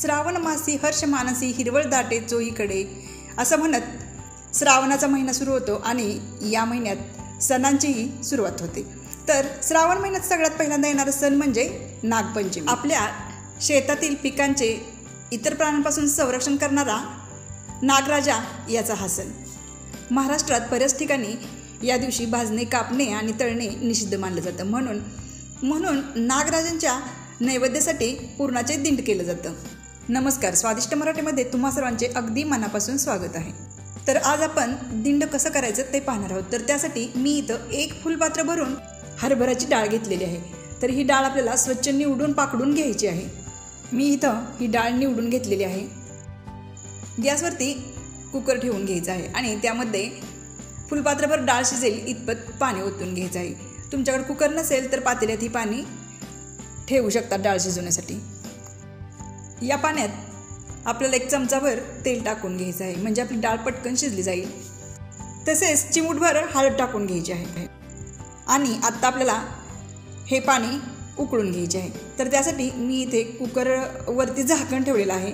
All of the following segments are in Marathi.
श्रावण मासी हर्ष मानसी हिरवळ दाटे चोईकडे असं म्हणत श्रावणाचा महिना सुरू होतो आणि या महिन्यात सणांचीही सुरुवात होते. तर श्रावण महिन्यात सगळ्यात पहिल्यांदा येणारा सण म्हणजे नागपंचमी. आपल्या शेतातील पिकांचे इतर प्राण्यांपासून संरक्षण करणारा नागराजा याचा हा सण. महाराष्ट्रात बऱ्याच ठिकाणी या दिवशी भाजणे कापणे आणि तळणे निषिद्ध मानलं जातं. म्हणून म्हणून नागराजांच्या नैवेद्यासाठी पूर्णाचे दिंड केलं जातं. नमस्कार स्वादिष्ट मराठीमध्ये तुम्हा सर्वांचे अगदी मनापासून स्वागत आहे. तर आज आपण दिंड कसं करायचं ते पाहणार आहोत. तर त्यासाठी मी इथं एक फुलपात्र भरून हरभऱ्याची डाळ घेतलेली आहे. तर ही डाळ आपल्याला स्वच्छ निवडून पाकडून घ्यायची आहे. मी इथं ही डाळ निवडून घेतलेली आहे. गॅसवरती कुकर ठेवून घ्यायचा आहे आणि त्यामध्ये फुलपात्रभर डाळ शिजेल इतपत पाणी ओतून घ्यायचं आहे. तुमच्याकडे कुकर नसेल तर पातेल्यात ही पाणी ठेवू शकतात डाळ शिजवण्यासाठी. या पाण्यात आपल्याला एक चमचाभर तेल टाकून घ्यायचं आहे. म्हणजे आपली डाळ पटकन शिजली जाईल. तसेच चिमूटभर हळद टाकून घ्यायची आहे. आणि आत्ता आपल्याला हे पाणी उकळून घ्यायचे आहे. तर त्यासाठी मी इथे कुकरवरती झाकण ठेवलेलं आहे.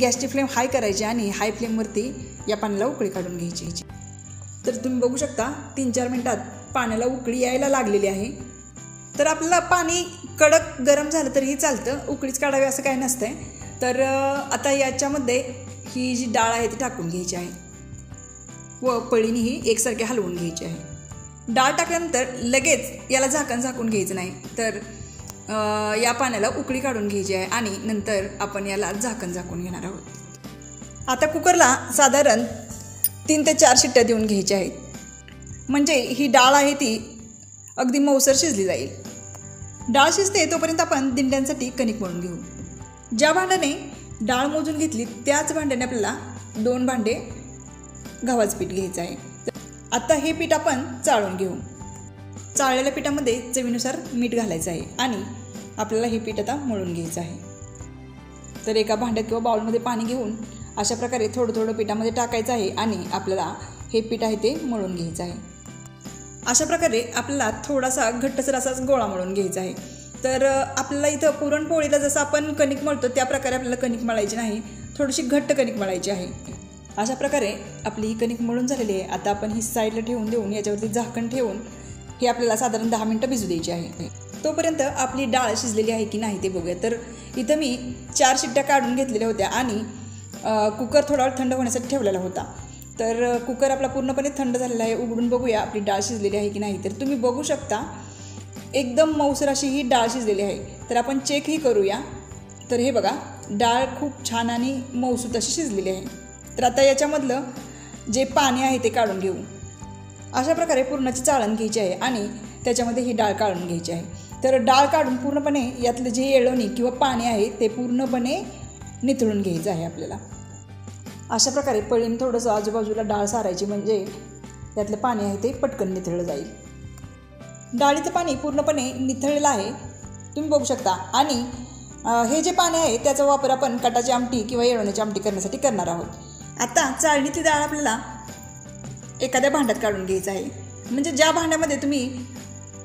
गॅसची फ्लेम हाय करायची आणि हाय फ्लेमवरती या पाण्याला उकळी काढून घ्यायची तर तुम्ही बघू शकता तीन चार मिनटात पाण्याला उकळी यायला लागलेली आहे. तर आपल्याला पाणी कडक गरम झालं तरीही चालतं उकळीच काढावी असं काही नसतंय. तर आता याच्यामध्ये ही जी डाळ आहे ती टाकून घ्यायची आहे. व पळीने ही एकसारखे हलवून घ्यायची आहे. डाळ टाकल्यानंतर लगेच याला झाकण झाकून घ्यायचं नाही तर या पाण्याला उकळी काढून घ्यायची आहे आणि नंतर आपण याला झाकण झाकून घेणार आहोत. आता कुकरला साधारण तीन ते चार शिट्ट्या देऊन घ्यायच्या आहेत. म्हणजे ही डाळ आहे ती अगदी मऊसर शिजली जाईल. डाळ शिजते तोपर्यंत आपण दिंड्यांसाठी कणिक मळून घेऊ. ज्या भांड्याने डाळ मोजून घेतली त्याच भांड्याने आपल्याला दोन भांडे गव्हाचं पीठ घ्यायचं आहे. आता हे पीठ आपण चाळून घेऊ. चाळलेल्या पिठामध्ये चवीनुसार मीठ घालायचं आहे आणि आपल्याला हे पीठ आता मळून घ्यायचं आहे. तर एका भांड्यात किंवा बाउलमध्ये पाणी घेऊन अशा प्रकारे थोडं थोडं पिठामध्ये टाकायचं आहे आणि आपल्याला हे पीठ आहे ते मळून घ्यायचं आहे. अशा प्रकारे आपल्याला थोडासा घट्टसर असाच गोळा मळून घ्यायचा आहे. तर आपल्याला इथं पुरणपोळीला जसं आपण कणिक मळतो त्या प्रकारे आपल्याला कणिक मळायची नाही. थोडीशी घट्ट कणिक मळायची आहे. अशा प्रकारे आपली ही कणिक मळून झालेली आहे. आता आपण ही साईडला ठेवून देऊन याच्यावरती झाकण ठेवून हे आपल्याला साधारण दहा मिनटं भिजू द्यायची आहे. तोपर्यंत आपली डाळ शिजलेली आहे की नाही ते बघूया. तर इथं मी चार शिट्ट्या काढून घेतलेल्या होत्या आणि कुकर थोडा वेळ थंड होण्यासाठी ठेवलेला होता. तर कुकर आपला पूर्णपणे थंड झालेला आहे. उघडून बघूया आपली डाळ शिजलेली आहे की नाही. तर तुम्ही बघू शकता एकदम मऊसर अशी ही डाळ शिजलेली आहे. तर आपण चेकही करूया. तर हे बघा डाळ खूप छान आणि मऊसूत अशी शिजलेली आहे. तर आता याच्यामधलं जे पाणी आहे ते काढून घेऊ. अशा प्रकारे पूर्णाची चाळण घ्यायची आहे आणि त्याच्यामध्ये ही डाळ काढून घ्यायची आहे. तर डाळ काढून पूर्णपणे यातलं जे येळवणी किंवा पाणी आहे ते पूर्णपणे निथळून घ्यायचं आहे आपल्याला. अशा प्रकारे पळीन थोडंसं आजूबाजूला डाळ सारायची म्हणजे त्यातलं पाणी आहे ते पटकन निथळलं जाईल. डाळीचं पाणी पूर्णपणे निथळलेलं आहे. तुम्ही बघू शकता. आणि हे जे पाणी आहे त्याचा वापर आपण कटाची आमटी किंवा येळवण्याची आमटी करण्यासाठी करणार आहोत. आता चाळणीतली डाळ आपल्याला एखाद्या भांड्यात काढून घ्यायचं आहे. म्हणजे ज्या भांड्यामध्ये तुम्ही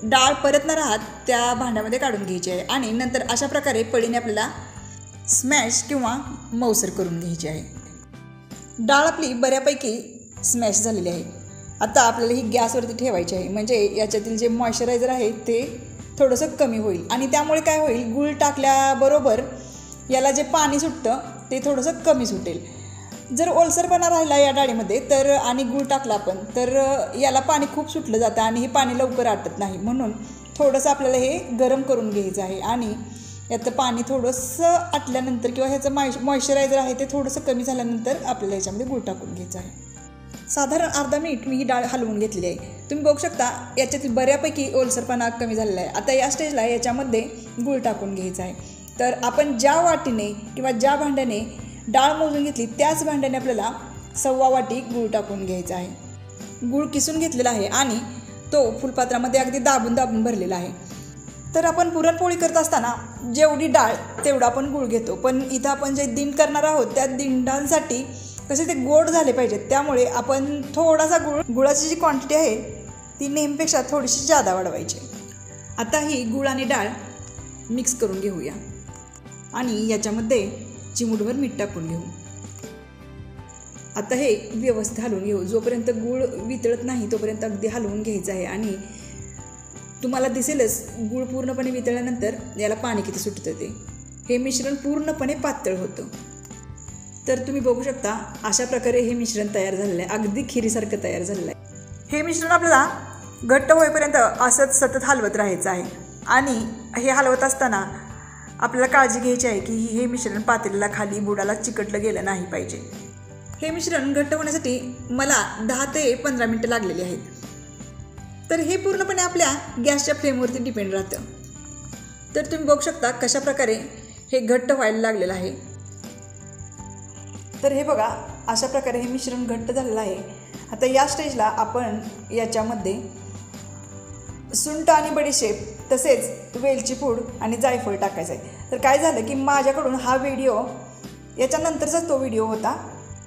डाळ परतणार आहात त्या भांड्यामध्ये काढून घ्यायची आहे. आणि नंतर अशा प्रकारे पळीने आपल्याला स्मॅश किंवा मऊसर करून घ्यायची आहे. डाळ आपली बऱ्यापैकी स्मॅश झालेली आहे. आता आपल्याला ही गॅसवरती ठेवायची आहे. म्हणजे याच्यातील जे मॉइश्चरायझर आहे ते थोडंसं कमी होईल. आणि त्यामुळे काय होईल? गूळ टाकल्याबरोबर याला जे पाणी सुटतं ते थोडंसं कमी सुटेल. जर ओलसरपणा राहिला या डाळीमध्ये तर आणि गूळ टाकला आपण तर याला पाणी खूप सुटलं जातं आणि हे पाणी लवकर आटत नाही. म्हणून थोडंसं आपल्याला हे गरम करून घ्यायचं आहे. आणि याचं पाणी थोडंसं आटल्यानंतर किंवा ह्याचं मॉइश मॉइश्चरायझर आहे ते थोडंसं कमी झाल्यानंतर आपल्याला याच्यामध्ये गूळ टाकून घ्यायचं आहे. साधारण अर्धा मिनिट मी ही डाळ हलवून घेतली आहे. तुम्ही बघू शकता याच्यातील बऱ्यापैकी ओलसरपणा कमी झालेला आहे. आता या स्टेजला याच्यामध्ये गूळ टाकून घ्यायचा आहे. तर आपण ज्या वाटीने किंवा ज्या भांड्याने डाळ मोजून घेतली त्याच भांड्याने आपल्याला सव्वा वाटी गूळ टाकून घ्यायचा आहे. गूळ किसून घेतलेला आहे आणि तो फुलपात्रामध्ये अगदी दाबून दाबून भरलेला आहे. तर आपण पुरणपोळी करत असताना जेवढी डाळ तेवढा आपण गूळ घेतो. पण इथं आपण जे दिंड करणार आहोत त्या दिंडांसाठी कसे ते गोड झाले पाहिजेत त्यामुळे आपण थोडासा गुळ गुळाची जी क्वांटिटी आहे ती नेहमीपेक्षा थोडीशी जादा वाढवायची. आता ही गुळ आणि डाळ मिक्स करून घेऊया. आणि याच्यामध्ये चिमूटभर मीठ टाकून घेऊ. आता हे व्यवस्थित हलवून घेऊ. जोपर्यंत गूळ वितळत नाही तोपर्यंत अगदी हलवून घ्यायचं आहे. आणि तुम्हाला दिसेलच गूळ पूर्णपणे वितळल्यानंतर याला पाणी किती सुटतं ते. हे मिश्रण पूर्णपणे पातळ होतं. तर तुम्ही बघू शकता अशा प्रकारे हे मिश्रण तयार झालेलं आहे. अगदी खिरीसारखं तयार झालेलं आहे. हे मिश्रण आपल्याला घट्ट होईपर्यंत असंच सतत हलवत राहायचं आहे. आणि हे हलवत असताना आपल्याला काळजी घ्यायची आहे की हे मिश्रण पातळीला खाली बुडाला चिकटलं गेलं नाही पाहिजे. हे मिश्रण घट्ट होण्यासाठी मला दहा ते पंधरा मिनटं लागलेली आहेत. तर हे पूर्णपणे आपल्या गॅसच्या फ्लेमवरती डिपेंड राहतं. तर तुम्ही बघू शकता कशा प्रकारे हे घट्ट व्हायला लागलेलं आहे. तर हे बघा अशा प्रकारे हे मिश्रण घट्ट झालेलं आहे. आता या स्टेजला आपण याच्यामध्ये सुंट आणि बडीशेप तसेच वेलची पूड आणि जायफळ टाकायचं आहे तर काय झालं की माझ्याकडून हा व्हिडिओ याच्यानंतरचा तो व्हिडिओ होता.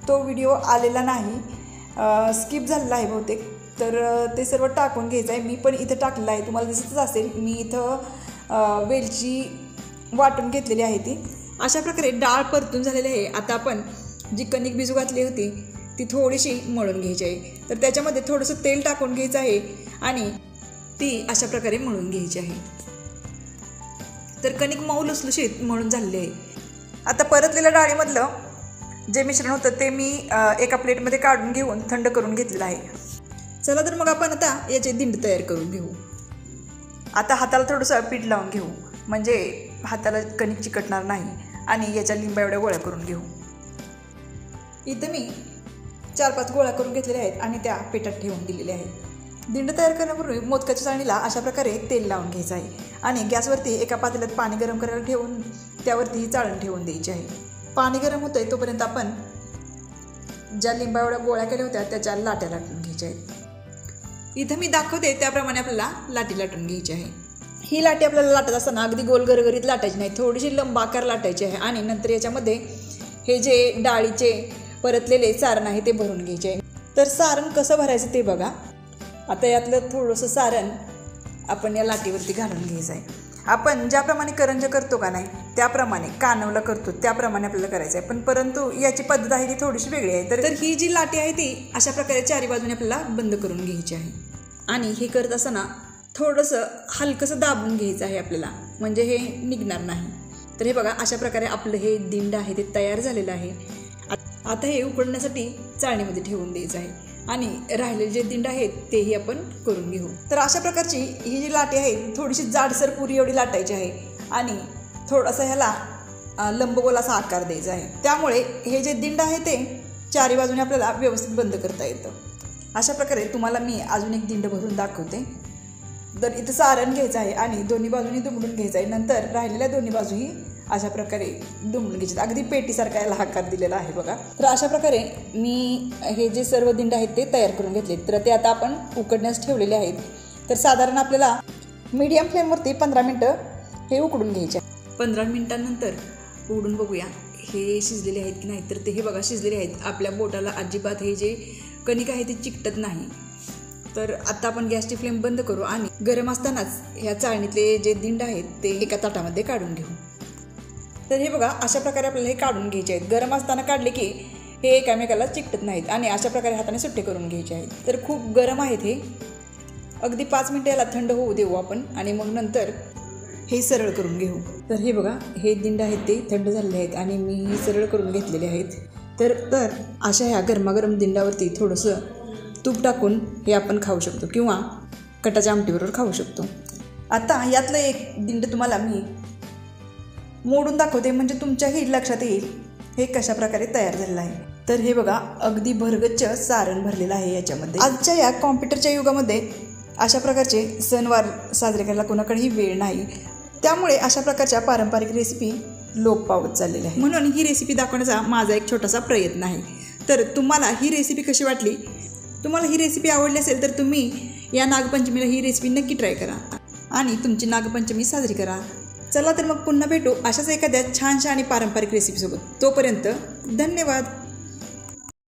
तो व्हिडिओ आलेला नाही. स्किप झालेला आहे बहुतेक. तर ते सर्व टाकून घ्यायचं आहे. मी पण इथं टाकलेलं आहे. तुम्हाला दिसतच असेल मी इथं वेलची वाटून घेतलेली आहे ती. अशा प्रकारे डाळ परतून झालेली आहे. आता आपण जी कणिक भिजू घातली होती ती थोडीशी मळून घ्यायची आहे. तर त्याच्यामध्ये थोडंसं तेल टाकून घ्यायचं आहे आणि ती अशा प्रकारे मळून घ्यायची आहे. तर कणिक मऊ लुसलुशीत मळून झालेली आहे. आता परतलेल्या डाळीमधलं जे मिश्रण होतं ते मी एका प्लेटमध्ये काढून घेऊन थंड करून घेतलेलं आहे. चला तर मग आपण आता याचे दिंड तयार करून घेऊ. आता हाताला थोडंसं पीठ लावून घेऊ. म्हणजे हाताला कणिक चिकटणार नाही आणि याच्या लिंबा एवढ्या गोळ्या करून घेऊ. इथं मी चार पाच गोळ्या करून घेतलेल्या आहेत आणि त्या पिठात ठेवून दिलेल्या आहेत. दिंड तयार करण्यापूर्वी मोदकाच्या चाळणीला अशा प्रकारे तेल लावून घ्यायचं आहे आणि गॅसवरती एका पातेल्यात पाणी गरम करायला ठेवून त्यावरती ही चाळण ठेवून द्यायची आहे. पाणी गरम होतं आहे तोपर्यंत आपण ज्या लिंबा एवढ्या गोळ्या केल्या होत्या त्याच्या लाट्या लाटून घ्यायच्या आहेत. इथं मी दाखवते त्याप्रमाणे आपल्याला लाटी लाटून घ्यायची आहे. ही लाटी आपल्याला लाटत असताना अगदी गोल गरगरीत लाटायची नाही थोडीशी लंबाकार लाटायची आहे आणि नंतर याच्यामध्ये हे जे डाळीचे परतलेले सारण आहे ते भरून घ्यायचे आहे. तर सारण कसं भरायचं ते बघा. आता यातलं थोडंसं सारण आपण या लाटीवरती घालून घ्यायचं आहे. आपण ज्याप्रमाणे करंज करतो का नाही त्याप्रमाणे कानवला करतो त्याप्रमाणे आपल्याला करायचं आहे. पण परंतु याची पद्धत आहे ती थोडीशी वेगळी आहे. तर तर ही जी लाटी आहे ती अशा प्रकारे चारी बाजूने आपल्याला बंद करून घ्यायची आहे. आणि हे करत असताना थोडंसं हलकंसं दाबून घ्यायचं आहे आपल्याला. म्हणजे हे निघणार नाही. तर हे बघा अशा प्रकारे आपलं हे दिंड आहे ते तयार झालेलं आहे. आता हे उकडण्यासाठी चाळणीमध्ये ठेवून द्यायचं आहे. आणि राहिलेले जे दिंड आहेत तेही आपण करून घेऊ. तर अशा प्रकारची ही जी लाटी आहे थोडीशी जाडसर पुरी एवढी लाटायची आहे. आणि थोडासा ह्याला अ, लंबगोल असा आकार द्यायचा आहे. त्यामुळे हे जे दिंड आहे ते चारी बाजूने आपल्याला व्यवस्थित बंद करता येतं. अशा प्रकारे तुम्हाला मी अजून एक दिंड भरून दाखवते. तर इथं सारण घ्यायचं आहे आणि दोन्ही बाजूनी दुमडून घ्यायचं आहे. नंतर राहिलेल्या दोन्ही बाजूही अशा प्रकारे दुमडून घ्यायचे. अगदी पेटीसारखा याला आकार दिलेला आहे बघा. तर अशा प्रकारे मी हे जे सर्व दिंड आहेत ते तयार करून घेतले तर ते आता आपण उकडण्यास ठेवलेले आहेत. तर साधारण आपल्याला मीडियम फ्लेमवरती पंधरा मिनटं हे उकडून घ्यायचे. पंधरा मिनटांनंतर उकडून बघूया हे शिजलेले आहेत की नाही. तर ते हे बघा शिजलेले आहेत. आपल्या बोटाला अजिबात हे जे कणिक आहे ते चिकटत नाही. तर आता आपण गॅसची फ्लेम बंद करू आणि गरम असतानाच ह्या चाळणीतले जे दिंड आहेत ते एका ताटामध्ये काढून घेऊ. तर हे बघा अशा प्रकारे आपल्याला हे काढून घ्यायचे आहेत. गरम असताना काढले की हे एकामेकाला चिकटत नाहीत आणि अशा प्रकारे हाताने सुट्टे करून घ्यायचे आहेत. तर खूप गरम आहेत हे. अगदी पाच मिनटं याला थंड होऊ देऊ आपण आणि मग नंतर हे सरळ करून घेऊ. तर हे बघा हे दिंड आहेत ते थंड झालेले आहेत आणि मी हे सरळ करून घेतलेले आहेत. तर तर अशा ह्या गरमागरम दिंडावरती थोडंसं तूप टाकून हे आपण खाऊ शकतो किंवा कटाच्या आमटीबरोबर खाऊ शकतो. आता यातलं एक दिंड तुम्हाला मी मोडून दाखवते म्हणजे तुमच्याही लक्षात येईल हे कशा प्रकारे तयार झालेलं आहे. तर हे बघा अगदी भरगच्च सारण भरलेलं आहे याच्यामध्ये. आजच्या या कॉम्प्युटरच्या युगामध्ये अशा प्रकारचे सणवार साजरे करायला कोणाकडेही वेळ नाही. त्यामुळे अशा प्रकारच्या पारंपरिक रेसिपी लोप पावत चाललेले आहे. म्हणून ही रेसिपी दाखवण्याचा माझा एक छोटासा प्रयत्न आहे. तर तुम्हाला ही रेसिपी कशी वाटली? तुम्हाला ही रेसिपी आवडली असेल तर तुम्ही या नागपंचमीला ही रेसिपी नक्की ट्राय करा. आणि तुमची नागपंचमी साजरी करा. चला तर मग पुन्हा भेटू अशाच एखाद्या छानशा आणि पारंपरिक रेसिपीसोबत तोपर्यंत धन्यवाद.